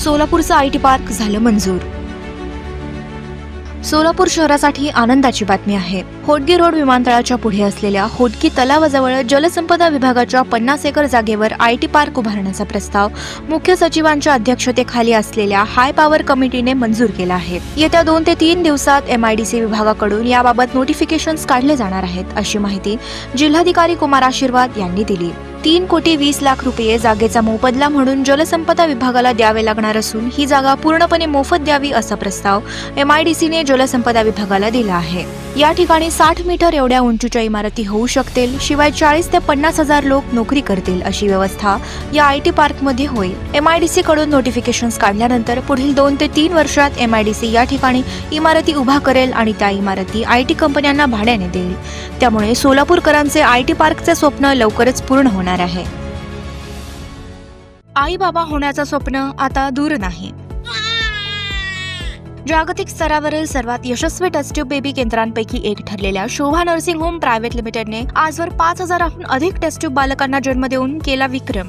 सोलापूरचं I T park झालं मंजूर. सोलापूर शहरासाठी आनंदाची बातमी आहे. होडगी रोड विमानतळाच्या पुढे असलेल्या होडगी तलावाजवळ जलसंपदा विभागाच्या पन्नास एकर जागेवर आय टी पार्क उभारण्याचा प्रस्ताव मुख्य सचिवांच्या अध्यक्षतेखाली असलेल्या हाय पॉवर कमिटीने मंजूर केला आहे. येत्या दोन ते तीन दिवसात एमआयडीसी विभागाकडून याबाबत नोटिफिकेशन्स काढले जाणार आहेत अशी माहिती जिल्हाधिकारी कुमार आशीर्वाद यांनी दिली. तीन कोटी वीस लाख रुपये जागेचा मोबदला म्हणून जलसंपदा विभागाला द्यावे लागणार असून ही जागा पूर्णपणे मोफत द्यावी असा प्रस्ताव एमआयडीसीने जलसंपदा विभागाला दिला आहे. या ठिकाणी साठ मीटर एवढ्या उंचीच्या इमारती होऊ शकतील शिवाय चाळीस ते पन्नास हजार लोक नोकरी करतील अशी व्यवस्था या आय टी पार्कमध्ये होईल. एमआयडीसी कडून नोटिफिकेशन्स काढल्यानंतर पुढील दोन ते तीन वर्षात एमआयडीसी या ठिकाणी इमारती उभा करेल आणि त्या इमारती आय टी कंपन्यांना भाड्याने देईल. त्यामुळे सोलापूरकरांचे आय टी पार्कचे स्वप्न लवकरच पूर्ण होणार होणार आहे. आई बाबा होण्याचं स्वप्न आता दूर नाही. जागतिक स्तरावरील सर्वात यशस्वी टेस्ट्यूब बेबी केंद्रांपैकी एक ठरलेल्या शोभा नर्सिंग होम प्रायव्हेट लिमिटेडने आजवर पाच हजाराहून अधिक टेस्ट्यूब बालकांना जन्म देऊन केला विक्रम.